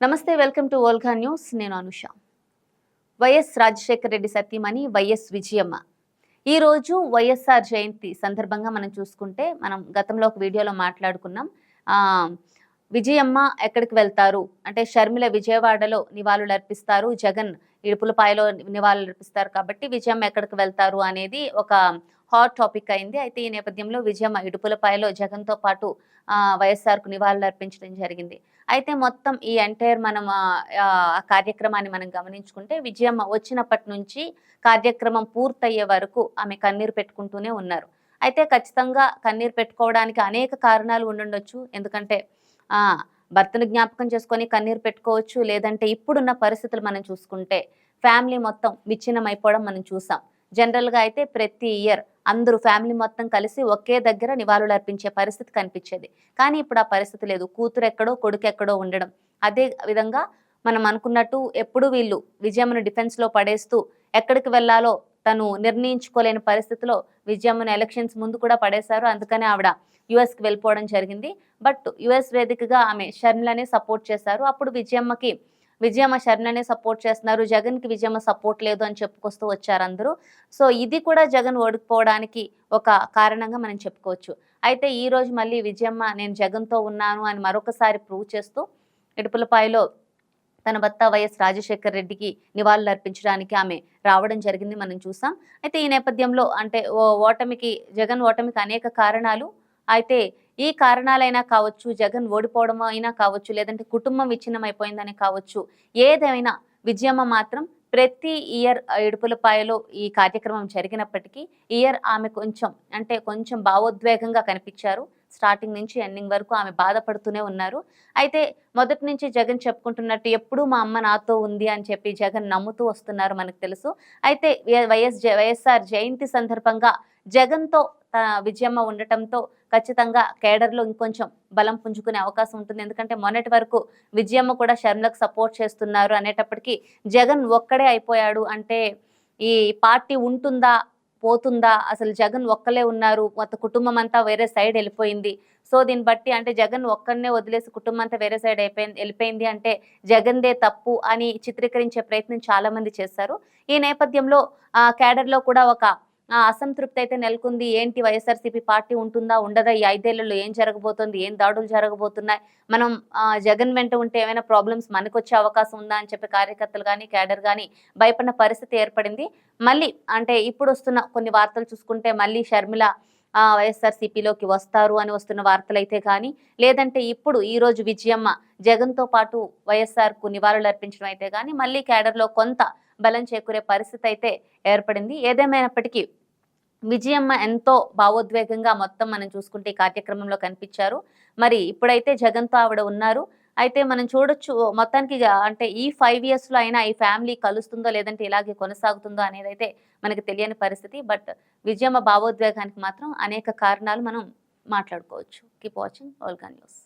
నమస్తే welcome to Volga news. నేను Anusha. YS Rajasekhara Reddy Satyamani YS Vijayamma. ఈరోజు YSR జయంతి సందర్భంగా మనం చూసుకుంటే మనం గతంలో ఒక వీడియోలో మాట్లాడుకున్నాం. విజయమ్మ ఎక్కడికి వెళ్తారు? అంటే షర్మిల విజయవాడలో నివాళులు అర్పిస్తారు జగన్. ఇడుపులపాయలో నివాళులు అర్పిస్తారు కాబట్టి విజయమ్మ ఎక్కడికి వెళ్తారు అనేది ఒక హాట్ టాపిక్ అయింది. అయితే ఈ నేపథ్యంలో విజయమ్మ ఇడుపులపాయలో జగన్తో పాటు వైఎస్ఆర్కు నివాళులు అర్పించడం జరిగింది. అయితే మొత్తం ఈ ఎంటైర్ మనం ఆ, ఆ కార్యక్రమాన్ని మనం గమనించుకుంటే విజయమ్మ వచ్చినప్పటి నుంచి కార్యక్రమం పూర్తయ్యే వరకు ఆమె కన్నీరు పెట్టుకుంటూనే ఉన్నారు. అయితే ఖచ్చితంగా కన్నీరు పెట్టుకోవడానికి అనేక కారణాలు ఉండుండొచ్చు. ఎందుకంటే ఆ భర్తను జ్ఞాపకం చేసుకొని కన్నీరు పెట్టుకోవచ్చు లేదంటే ఇప్పుడున్న పరిస్థితులు మనం చూసుకుంటే ఫ్యామిలీ మొత్తం విచ్ఛిన్నం అయిపోవడం మనం చూసాం. జనరల్గా అయితే ప్రతి ఇయర్ అందరూ ఫ్యామిలీ మొత్తం కలిసి ఒకే దగ్గర నివాళులు అర్పించే పరిస్థితి కనిపించేది. కానీ ఇప్పుడు ఆ పరిస్థితి లేదు. కూతురు ఎక్కడో కొడుకు ఎక్కడో ఉండడం. అదే విధంగా మనం అనుకున్నట్టు ఎప్పుడు వీళ్ళు విజయమ్మను డిఫెన్స్లో పడేస్తూ ఎక్కడికి వెళ్ళాలో తను నిర్ణయించుకోలేని పరిస్థితిలో విజయమ్మను ఎలక్షన్స్ ముందు కూడా పడేశారు. అందుకనే ఆవిడ యుఎస్కి వెళ్ళిపోవడం జరిగింది. బట్ యుఎస్ వేదికగా ఆమె షర్మిలని సపోర్ట్ చేశారు. అప్పుడు విజయమ్మకి విజయమ్మ షర్మిలనే సపోర్ట్ చేస్తున్నారు. జగన్కి విజయమ్మ సపోర్ట్ లేదు అని చెప్పుకొస్తూ వచ్చారు అందరూ. సో ఇది కూడా జగన్ ఓడిపోవడానికి ఒక కారణంగా మనం చెప్పుకోవచ్చు. అయితే ఈ రోజు మళ్ళీ విజయమ్మ నేను జగన్తో ఉన్నాను అని మరొకసారి ప్రూవ్ చేస్తూ ఇడుపులపాయలో తన భర్త వైఎస్ రాజశేఖర్ రెడ్డికి నివాళులు అర్పించడానికి ఆమె రావడం జరిగింది. మనం చూసాం. అయితే ఈ నేపథ్యంలో అంటే ఓ- ఓటమికి జగన్ ఓటమికి అనేక కారణాలు. అయితే ఈ కారణాలైనా కావచ్చు జగన్ ఓడిపోవడం అయినా కావచ్చు లేదంటే కుటుంబం విచ్ఛిన్నం అయిపోయిందని కావచ్చు ఏదైనా విజయమ్మ మాత్రం ప్రతి ఇయర్ ఇడుపులపాయలో ఈ కార్యక్రమం జరిగినప్పటికీ ఇయర్ ఆమె కొంచెం అంటే కొంచెం భావోద్వేగంగా కనిపించారు. స్టార్టింగ్ నుంచి ఎండింగ్ వరకు ఆమె బాధపడుతూనే ఉన్నారు. అయితే మొదటి నుంచి జగన్ చెప్పుకుంటున్నట్టు ఎప్పుడూ మా అమ్మ నాతో ఉంది అని చెప్పి జగన్ నమ్ముతూ వస్తున్నారు మనకు తెలుసు. అయితే వైఎస్ వైఎస్ఆర్ జయంతి సందర్భంగా జగన్తో విజయమ్మ ఉండటంతో ఖచ్చితంగా కేడర్లో ఇంకొంచెం బలం పుంజుకునే అవకాశం ఉంటుంది. ఎందుకంటే మొన్నటి వరకు విజయమ్మ కూడా షర్మిలకు సపోర్ట్ చేస్తున్నారు అనేటప్పటికీ జగన్ ఒక్కడే అయిపోయాడు అంటే ఈ పార్టీ ఉంటుందా పోతుందా? అసలు జగన్ ఒక్కలే ఉన్నారు. మొత్తం కుటుంబం అంతా వేరే సైడ్ వెళ్ళిపోయింది. సో దీన్ని బట్టి అంటే జగన్ ఒక్కడనే వదిలేసి కుటుంబం అంతా వేరే సైడ్ అయిపోయింది వెళ్ళిపోయింది అంటే జగన్దే తప్పు అని చిత్రీకరించే ప్రయత్నం చాలా మంది చేశారు. ఈ నేపథ్యంలో కేడర్లో క్యాడర్లో కూడా ఒక అసంతృప్తి అయితే నెలకొంది. ఏంటి వైఎస్ఆర్సీపీ పార్టీ ఉంటుందా ఉండదా? ఈ ఐదేళ్ళలో ఏం జరగబోతోంది? ఏం దాడులు జరగబోతున్నాయి? మనం జగన్ వెంట ఉంటే ఏమైనా ప్రాబ్లమ్స్ మనకు వచ్చే అవకాశం ఉందా అని చెప్పి కార్యకర్తలు కానీ క్యాడర్ కానీ భయపడిన పరిస్థితి ఏర్పడింది. మళ్ళీ అంటే ఇప్పుడు వస్తున్న కొన్ని వార్తలు చూసుకుంటే మళ్ళీ షర్మిల వైఎస్ఆర్సీపీలోకి వస్తారు అని వస్తున్న వార్తలు అయితే కానీ లేదంటే ఇప్పుడు ఈ రోజు విజయమ్మ జగన్తో పాటు వైఎస్ఆర్కు నివాళులు అర్పించడం అయితే కానీ మళ్ళీ క్యాడర్లో కొంత బలం చేకూరే పరిస్థితి అయితే ఏర్పడింది. ఏదేమైనప్పటికీ విజయమ్మ ఎంతో భావోద్వేగంగా మొత్తం మనం చూసుకుంటే ఈ కార్యక్రమంలో కనిపించారు. మరి ఇప్పుడైతే జగన్తో ఆవిడ ఉన్నారు. అయితే మనం చూడొచ్చు మొత్తానికి అంటే ఈ ఫైవ్ ఇయర్స్లో అయినా ఈ ఫ్యామిలీ కలుస్తుందో లేదంటే ఇలాగే కొనసాగుతుందో అనేది అయితే మనకి తెలియని పరిస్థితి. బట్ విజయమ్మ భావోద్వేగానికి మాత్రం అనేక కారణాలు మనం మాట్లాడుకోవచ్చు. Keep watching Volga news.